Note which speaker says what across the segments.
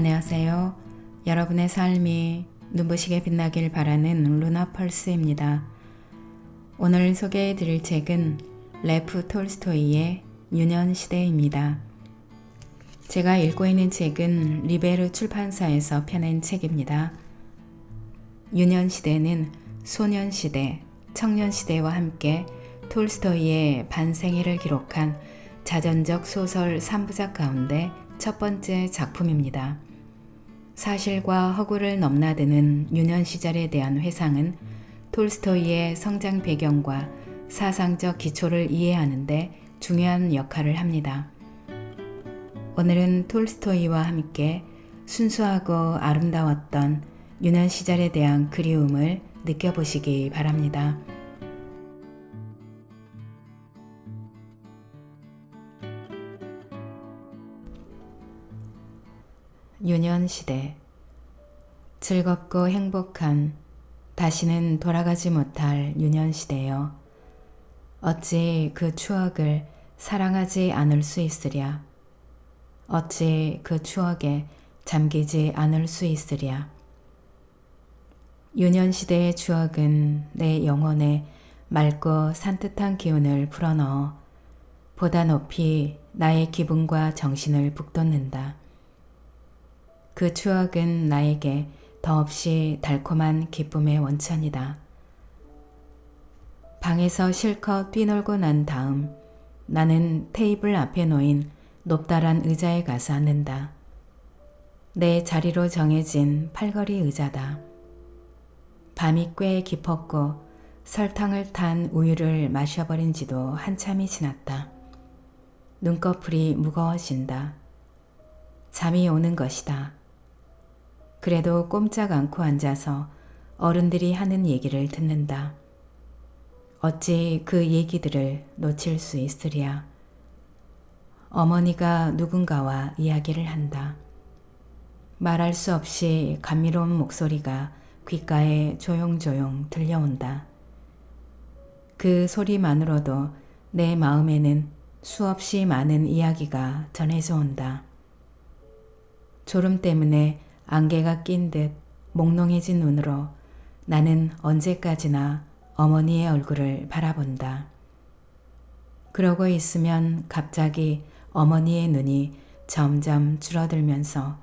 Speaker 1: 안녕하세요. 여러분의 삶이 눈부시게 빛나길 바라는 루나 펄스입니다. 오늘 소개해 드릴 책은 레프 톨스토이의 유년 시대입니다. 제가 읽고 있는 책은 리베르 출판사에서 펴낸 책입니다. 유년 시대는 소년 시대, 청년 시대와 함께 톨스토이의 반생애를 기록한 자전적 소설 3부작 가운데 첫 번째 작품입니다. 사실과 허구를 넘나드는 유년 시절에 대한 회상은 톨스토이의 성장 배경과 사상적 기초를 이해하는데 중요한 역할을 합니다. 오늘은 톨스토이와 함께 순수하고 아름다웠던 유년 시절에 대한 그리움을 느껴보시기 바랍니다. 유년 시대 즐겁고 행복한 다시는 돌아가지 못할 유년 시대요. 어찌 그 추억을 사랑하지 않을 수 있으랴. 어찌 그 추억에 잠기지 않을 수 있으랴. 유년 시대의 추억은 내 영혼에 맑고 산뜻한 기운을 불어넣어 보다 높이 나의 기분과 정신을 북돋는다. 그 추억은 나에게 더없이 달콤한 기쁨의 원천이다. 방에서 실컷 뛰놀고 난 다음 나는 테이블 앞에 놓인 높다란 의자에 가서 앉는다. 내 자리로 정해진 팔걸이 의자다. 밤이 꽤 깊었고 설탕을 탄 우유를 마셔버린 지도 한참이 지났다. 눈꺼풀이 무거워진다. 잠이 오는 것이다. 그래도 꼼짝 않고 앉아서 어른들이 하는 얘기를 듣는다. 어찌 그 얘기들을 놓칠 수 있으랴. 어머니가 누군가와 이야기를 한다. 말할 수 없이 감미로운 목소리가 귓가에 조용조용 들려온다. 그 소리만으로도 내 마음에는 수없이 많은 이야기가 전해져 온다. 졸음 때문에 안개가 낀 듯 몽롱해진 눈으로 나는 언제까지나 어머니의 얼굴을 바라본다. 그러고 있으면 갑자기 어머니의 눈이 점점 줄어들면서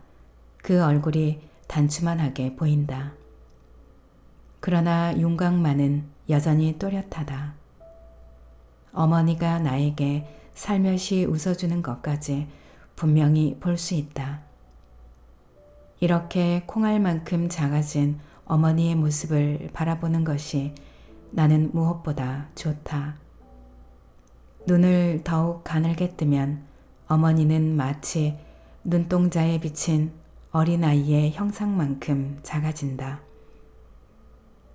Speaker 1: 그 얼굴이 단추만하게 보인다. 그러나 윤곽만은 여전히 또렷하다. 어머니가 나에게 살며시 웃어주는 것까지 분명히 볼 수 있다. 이렇게 콩알만큼 작아진 어머니의 모습을 바라보는 것이 나는 무엇보다 좋다. 눈을 더욱 가늘게 뜨면 어머니는 마치 눈동자에 비친 어린아이의 형상만큼 작아진다.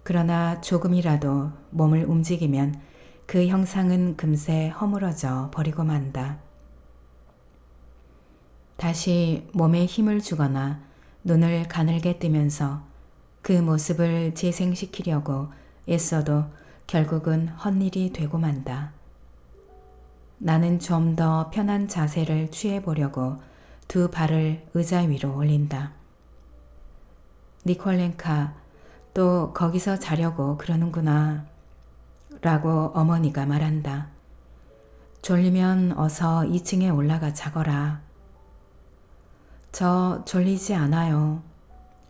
Speaker 1: 그러나 조금이라도 몸을 움직이면 그 형상은 금세 허물어져 버리고 만다. 다시 몸에 힘을 주거나 눈을 가늘게 뜨면서 그 모습을 재생시키려고 애써도 결국은 헛일이 되고 만다. 나는 좀 더 편한 자세를 취해보려고 두 발을 의자 위로 올린다. 니콜렌카, 또 거기서 자려고 그러는구나. 라고 어머니가 말한다. 졸리면 어서 2층에 올라가 자거라. 저 졸리지 않아요.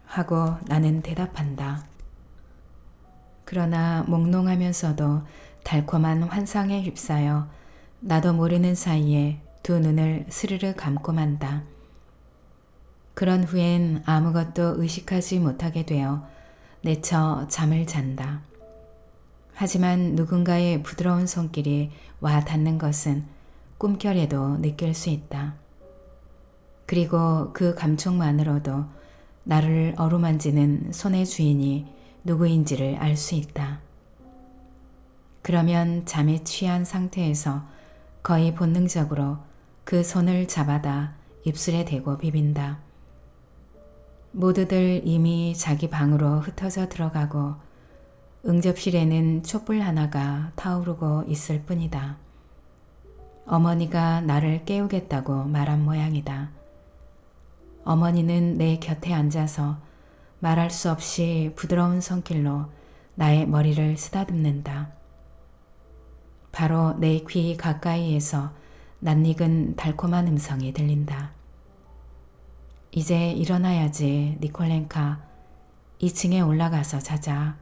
Speaker 1: 하고 나는 대답한다. 그러나 몽롱하면서도 달콤한 환상에 휩싸여 나도 모르는 사이에 두 눈을 스르르 감고 만다. 그런 후엔 아무것도 의식하지 못하게 되어 내쳐 잠을 잔다. 하지만 누군가의 부드러운 손길이 와 닿는 것은 꿈결에도 느낄 수 있다. 그리고 그 감촉만으로도 나를 어루만지는 손의 주인이 누구인지를 알 수 있다. 그러면 잠에 취한 상태에서 거의 본능적으로 그 손을 잡아다 입술에 대고 비빈다. 모두들 이미 자기 방으로 흩어져 들어가고 응접실에는 촛불 하나가 타오르고 있을 뿐이다. 어머니가 나를 깨우겠다고 말한 모양이다. 어머니는 내 곁에 앉아서 말할 수 없이 부드러운 손길로 나의 머리를 쓰다듬는다. 바로 내 귀 가까이에서 낯익은 달콤한 음성이 들린다. 이제 일어나야지, 니콜렌카. 2층에 올라가서 자자.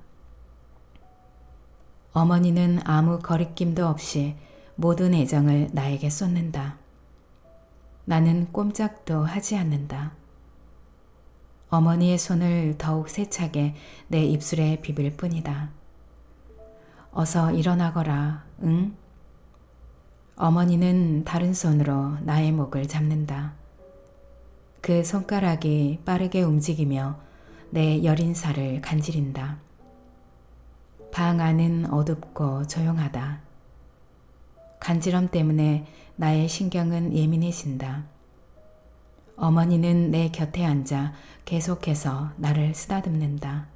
Speaker 1: 어머니는 아무 거리낌도 없이 모든 애정을 나에게 쏟는다. 나는 꼼짝도 하지 않는다. 어머니의 손을 더욱 세차게 내 입술에 비빌 뿐이다. 어서 일어나거라, 응? 어머니는 다른 손으로 나의 목을 잡는다. 그 손가락이 빠르게 움직이며 내 여린 살을 간지린다. 방 안은 어둡고 조용하다. 간지럼 때문에 나의 신경은 예민해진다. 어머니는 내 곁에 앉아 계속해서 나를 쓰다듬는다.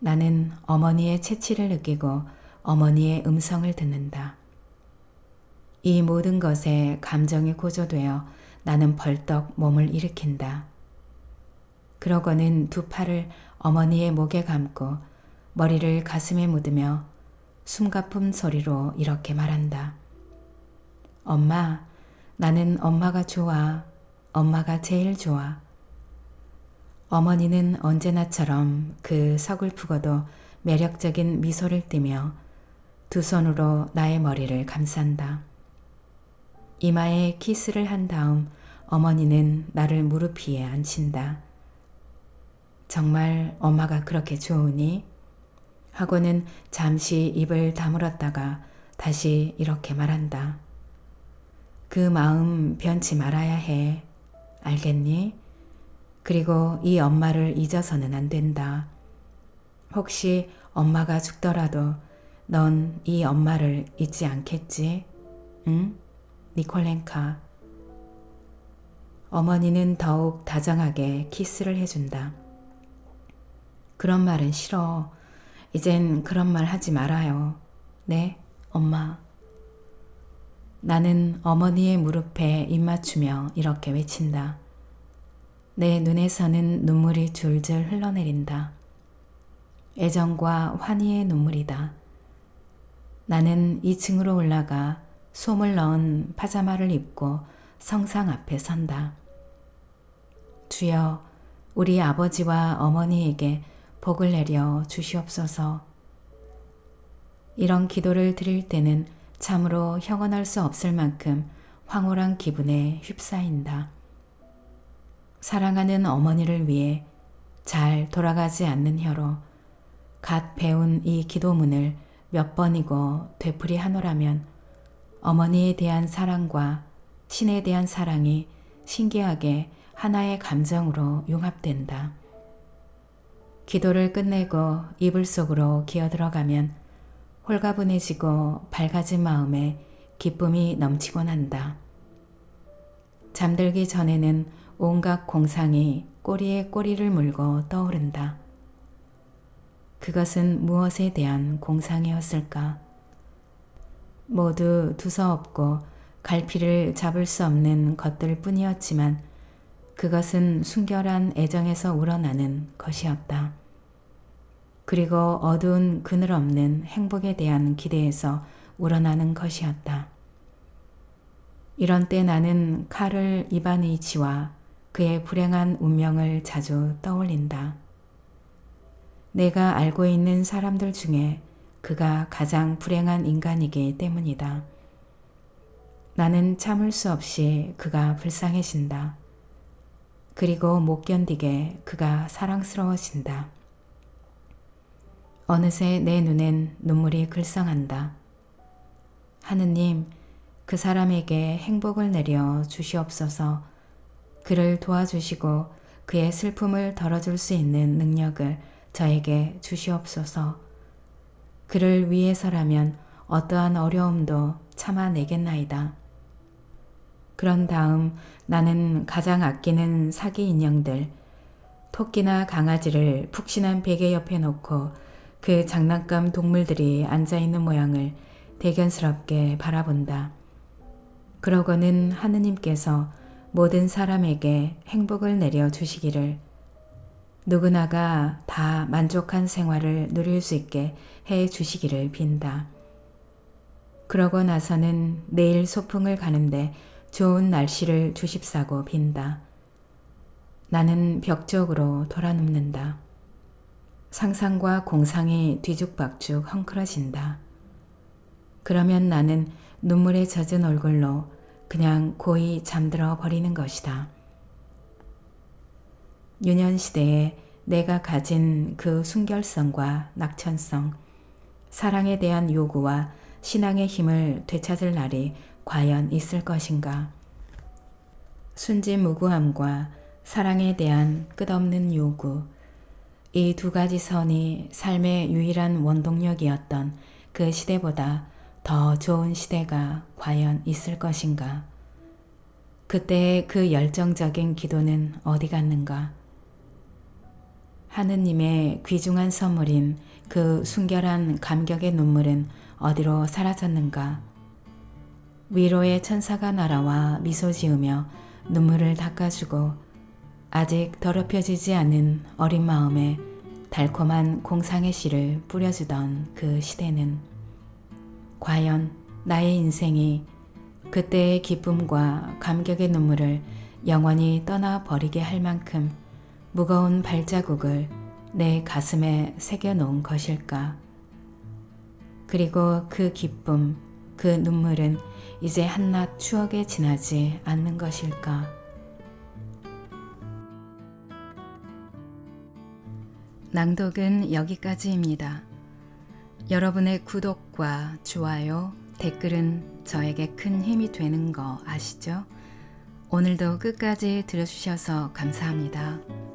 Speaker 1: 나는 어머니의 채취를 느끼고 어머니의 음성을 듣는다. 이 모든 것에 감정이 고조되어 나는 벌떡 몸을 일으킨다. 그러고는 두 팔을 어머니의 목에 감고 머리를 가슴에 묻으며 숨가쁜 소리로 이렇게 말한다. 엄마, 나는 엄마가 좋아. 엄마가 제일 좋아. 어머니는 언제나처럼 그 서글프고도 매력적인 미소를 띠며 두 손으로 나의 머리를 감싼다. 이마에 키스를 한 다음 어머니는 나를 무릎 위에 앉힌다. 정말 엄마가 그렇게 좋으니? 하고는 잠시 입을 다물었다가 다시 이렇게 말한다. 그 마음 변치 말아야 해. 알겠니? 그리고 이 엄마를 잊어서는 안 된다. 혹시 엄마가 죽더라도 넌 이 엄마를 잊지 않겠지? 응? 니콜렌카. 어머니는 더욱 다정하게 키스를 해준다. 그런 말은 싫어. 이젠 그런 말 하지 말아요. 네, 엄마. 나는 어머니의 무릎에 입 맞추며 이렇게 외친다. 내 눈에서는 눈물이 줄줄 흘러내린다. 애정과 환희의 눈물이다. 나는 2층으로 올라가 솜을 넣은 파자마를 입고 성상 앞에 선다. 주여, 우리 아버지와 어머니에게 복을 내려 주시옵소서. 이런 기도를 드릴 때는 참으로 형언할 수 없을 만큼 황홀한 기분에 휩싸인다. 사랑하는 어머니를 위해 잘 돌아가지 않는 혀로 갓 배운 이 기도문을 몇 번이고 되풀이 하노라면 어머니에 대한 사랑과 신에 대한 사랑이 신기하게 하나의 감정으로 융합된다. 기도를 끝내고 이불 속으로 기어 들어가면 홀가분해지고 밝아진 마음에 기쁨이 넘치곤 한다. 잠들기 전에는 온갖 공상이 꼬리에 꼬리를 물고 떠오른다. 그것은 무엇에 대한 공상이었을까? 모두 두서없고 갈피를 잡을 수 없는 것들 뿐이었지만 그것은 순결한 애정에서 우러나는 것이었다. 그리고 어두운 그늘 없는 행복에 대한 기대에서 우러나는 것이었다. 이런 때 나는 카를 이바니치와 그의 불행한 운명을 자주 떠올린다. 내가 알고 있는 사람들 중에 그가 가장 불행한 인간이기 때문이다. 나는 참을 수 없이 그가 불쌍해진다. 그리고 못 견디게 그가 사랑스러워진다. 어느새 내 눈엔 눈물이 글썽한다. 하느님, 그 사람에게 행복을 내려 주시옵소서 그를 도와주시고 그의 슬픔을 덜어줄 수 있는 능력을 저에게 주시옵소서 그를 위해서라면 어떠한 어려움도 참아내겠나이다. 그런 다음 나는 가장 아끼는 사기 인형들, 토끼나 강아지를 푹신한 베개 옆에 놓고 그 장난감 동물들이 앉아있는 모양을 대견스럽게 바라본다. 그러고는 하느님께서 모든 사람에게 행복을 내려 주시기를 누구나가 다 만족한 생활을 누릴 수 있게 해 주시기를 빈다. 그러고 나서는 내일 소풍을 가는데 좋은 날씨를 주십사고 빈다. 나는 벽 쪽으로 돌아눕는다. 상상과 공상이 뒤죽박죽 헝클어진다. 그러면 나는 눈물에 젖은 얼굴로 그냥 고이 잠들어 버리는 것이다. 유년시대에 내가 가진 그 순결성과 낙천성, 사랑에 대한 요구와 신앙의 힘을 되찾을 날이 과연 있을 것인가? 순진무구함과 사랑에 대한 끝없는 요구, 이 두 가지 선이 삶의 유일한 원동력이었던 그 시대보다 더 좋은 시대가 과연 있을 것인가? 그때의 그 열정적인 기도는 어디 갔는가? 하느님의 귀중한 선물인 그 순결한 감격의 눈물은 어디로 사라졌는가? 위로의 천사가 날아와 미소 지으며 눈물을 닦아주고 아직 더럽혀지지 않은 어린 마음에 달콤한 공상의 씨를 뿌려주던 그 시대는 과연 나의 인생이 그때의 기쁨과 감격의 눈물을 영원히 떠나 버리게 할 만큼 무거운 발자국을 내 가슴에 새겨 놓은 것일까? 그리고 그 기쁨, 그 눈물은 이제 한낱 추억에 지나지 않는 것일까? 낭독은 여기까지입니다. 여러분의 구독과 좋아요, 댓글은 저에게 큰 힘이 되는 거 아시죠? 오늘도 끝까지 들어주셔서 감사합니다.